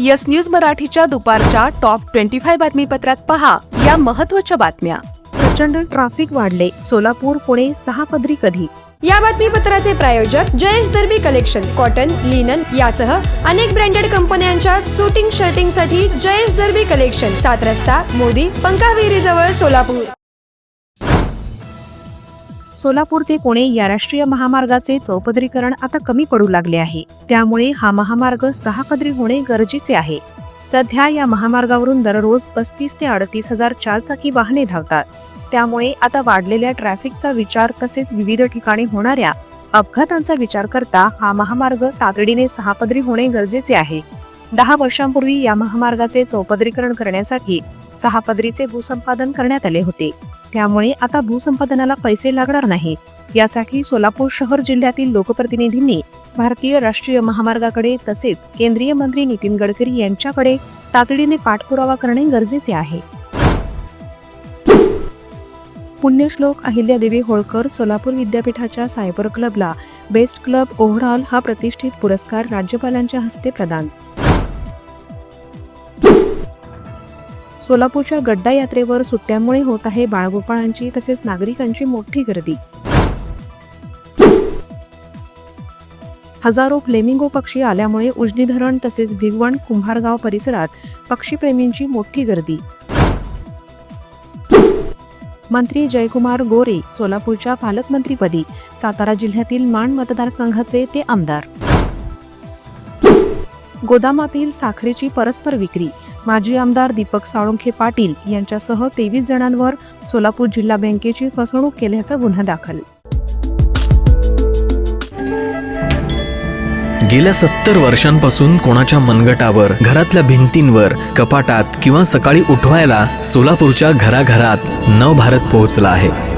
Yes news मराठीच्या दुपारच्या top twenty five बातमीपत्रात पहा या महत्त्वाच्या बातम्या. प्रचंड ट्रॅफिक वाढले. सोलापूर पुणे सहा पदरी कधी? या बातमीपत्राचे प्रायोजक Jayesh Darbi collection cotton linen यासह अनेक ब्रँडेड कंपन्यांच्या सुटिंग शर्टिंगसाठी जयेश दर्बी कलेक्शन सात रस्ता मोदी पंकाविहिरी जवळ सोलापूर. सोलापूर ते पुणे या राष्ट्रीय महामार्गाचे चौपदरीकरण आता कमी पडू लागले आहे. त्यामुळे हा महामार्ग सहा पदरी होणे गरजेचे आहे. सध्या या महामार्गावरून दररोज पस्तीस ते अडतीस हजार चारचाकी वाहने धावतात. त्यामुळे आता वाढलेल्या ट्रॅफिकचा विचार तसेच विविध ठिकाणी होणाऱ्या अपघातांचा विचार करता हा महामार्ग तातडीने सहा पदरी होणे गरजेचे आहे. दहा वर्षांपूर्वी या महामार्गाचे चौपदरीकरण करण्यासाठी सहा पदरीचे भूसंपादन करण्यात आले होते. त्यामुळे आता भूसंपादनाला पैसे लागणार नाही यासाठी सोलापूर शहर जिल्ह्यातील लोकप्रतिनिधींनी भारतीय राष्ट्रीय महामार्गाकडे तसेच केंद्रीय मंत्री नितीन गडकरी यांच्याकडे तातडीने पाठपुरावा करणे गरजेचे आहे. पुण्यश्लोक अहिल्यादेवी होळकर सोलापूर विद्यापीठाच्या सायबर क्लबला बेस्ट क्लब ओव्हरऑल हा प्रतिष्ठित पुरस्कार राज्यपालांच्या हस्ते प्रदान सोलापूरच्या गड्डा यात्रेवर सुट्ट्यामुळे होत आहे बाळगोपाळांची तसेच नागरिकांची मोठी गर्दी. हजारो फ्लेमिंगो पक्षी आल्यामुळे उजनी धरण तसेच भिगवण कुंभारगाव परिसरात पक्षीप्रेमींची मोठी गर्दी. मंत्री जयकुमार गोरे सोलापूरच्या पालकमंत्रीपदी सातारा जिल्ह्यातील माण मतदारसंघाचे ते आमदार. गोदामातील साखरेची परस्पर विक्री माजी आमदार दीपक साळुंखे पाटील यांच्यासह तेवीस जणांवर सोलापूर जिल्हा बँकेची फसवणूक केल्याचा गुन्हा दाखल. गेल्या सत्तर वर्षांपासून कोणाच्या मनगटावर घरातल्या भिंतींवर कपाटात किंवा सकाळी उठवायला सोलापूरच्या घराघरात नवभारत पोहोचला आहे.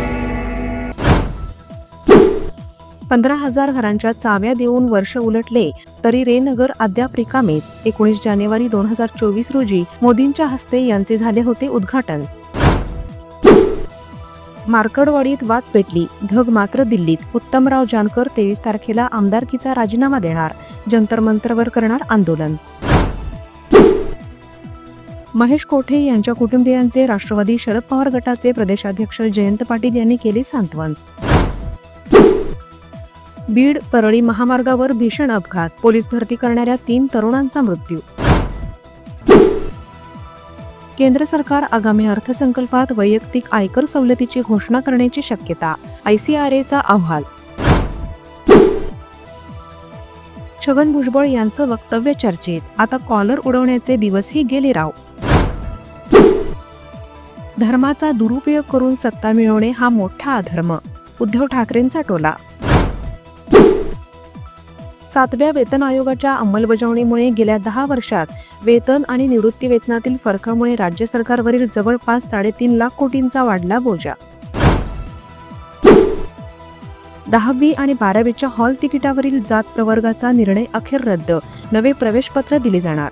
पंधरा हजार घरांच्या चाव्या देऊन वर्ष उलटले तरी रेनगर अद्याप रिकामेच. एकोणीस जानेवारी दोन हजार चोवीस रोजी मोदींच्या हस्ते यांचे झाले होते उद्घाटन. मार्कडवाडीत वाद पेटली. धग मात्र दिल्लीत. उत्तमराव जानकर तेवीस तारखेला आमदारकीचा राजीनामा देणार. जंतर मंतरवर करणार आंदोलन. महेश कोठे यांच्या कुटुंबियांचे राष्ट्रवादी शरद पवार गटाचे प्रदेशाध्यक्ष जयंत पाटील यांनी केले सांत्वन. बीड परळी महामार्गावर भीषण अपघात. पोलीस भरती करणाऱ्या तीन तरुणांचा मृत्यू. केंद्र सरकार आगामी अर्थसंकल्पात वैयक्तिक आयकर सवलतीची घोषणा करण्याची शक्यता. आयसीआरएचा अहवाल. छगन भुजबळ यांचं वक्तव्य चर्चेत. आता कॉलर उडवण्याचे दिवसही गेले राव. धर्माचा दुरुपयोग करून सत्ता मिळवणे हा मोठा अधर्म. उद्धव ठाकरेंचा टोला. सातव्या वेतन आयोगाच्या अंमलबजावणीमुळे गेल्या दहा वर्षात वेतन आणि निवृत्ती वेतनातील फरकामुळे राज्य सरकारवरील जवळपास साडेतीन लाख कोटींचा वाढला बोजा. दहावी आणि बारावीच्या हॉल तिकिटावरील जात प्रवर्गाचा निर्णय अखेर रद्द. नवे प्रवेशपत्र दिले जाणार.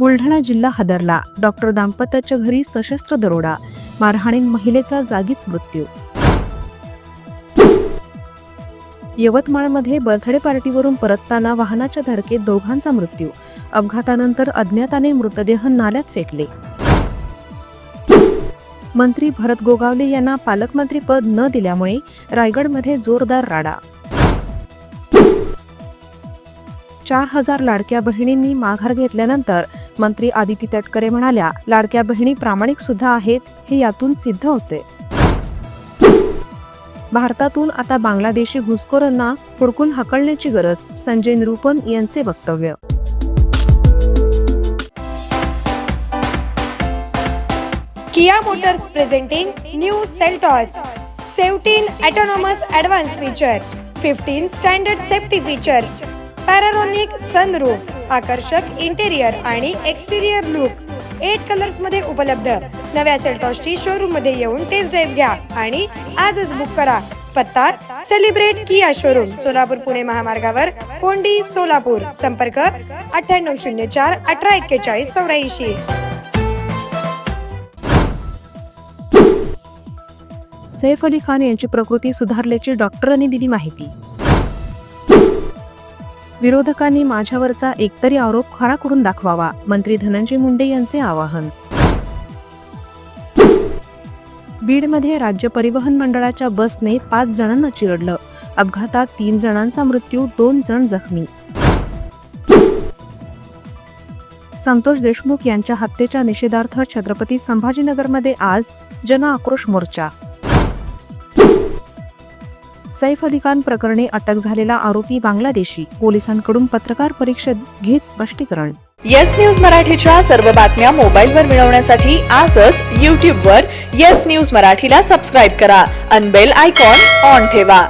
बुलढाणा जिल्हा हादरला. डॉक्टर दाम्पत्याच्या घरी सशस्त्र दरोडा. मारहाणीन महिलेचा जागीच मृत्यू. यवतमाळमध्ये बर्थडे पार्टीवरून परतताना वाहनाच्या धडकेत दोघांचा मृत्यू. अपघातानंतर अज्ञाताने मृतदेह नाल्यात फेकले. मंत्री भरत गोगावले यांना पालकमंत्रीपद न दिल्यामुळे रायगडमध्ये जोरदार राडा. चार हजार लाडक्या बहिणींनी माघार घेतल्यानंतर मंत्री आदिती तटकरे म्हणाल्या लाडक्या बहिणी प्रामाणिक सुद्धा आहेत हे यातून सिद्ध होते. भारतातून आता बांगलादेशी घुसखोरांना हुडकून हकलण्याची गरज संजय निरुपन यांचे वक्तव्य. Kia Motors presenting new Seltos seventeen autonomous advance feature fifteen standard safety features panoramic sunroof आकर्षक इंटेरियर आणि एक्सटेरियर लुक एट कलर्समध्ये उपलब्ध. नव्या सेल्टॉसची शोरूममध्ये येऊन टेस्ट ड्राईव्ह घ्या आणि आजच बुक करा. पत्ता celebrate KIA showroom Solapur Pune महामार्गावर कोंडी सोलापूर. संपर्क अठ्ठ्याण्णव शून्य चार अठरा एक्केचाळीस चौऱ्याऐंशी. सैफ अली खान यांची प्रकृती सुधारल्याची डॉक्टरांनी दिली माहिती. विरोधकांनी माझ्यावरचा एकतरी आरोप खरा करून दाखवावा मंत्री धनंजय मुंडे यांचे आवाहन. बीडमध्ये राज्य परिवहन मंडळाच्या बसने पाच जणांना चिरडलं. अपघातात तीन जणांचा मृत्यू दोन जण जखमी. संतोष देशमुख यांच्या हत्येच्या निषेधार्थ छत्रपती संभाजीनगरमध्ये आज जन आक्रोश मोर्चा. सैफ अली खान प्रकरणी अटक झालेला आरोपी बांगलादेशी. पोलिसांकडून पत्रकार परिषद घेत स्पष्टीकरण. येस न्यूज मराठीच्या सर्व बातम्या मोबाईलवर मिळवण्यासाठी आजच यूट्यूबवर येस न्यूज मराठीला सबस्क्राईब करा. अनबेल आयकॉन ऑन ठेवा.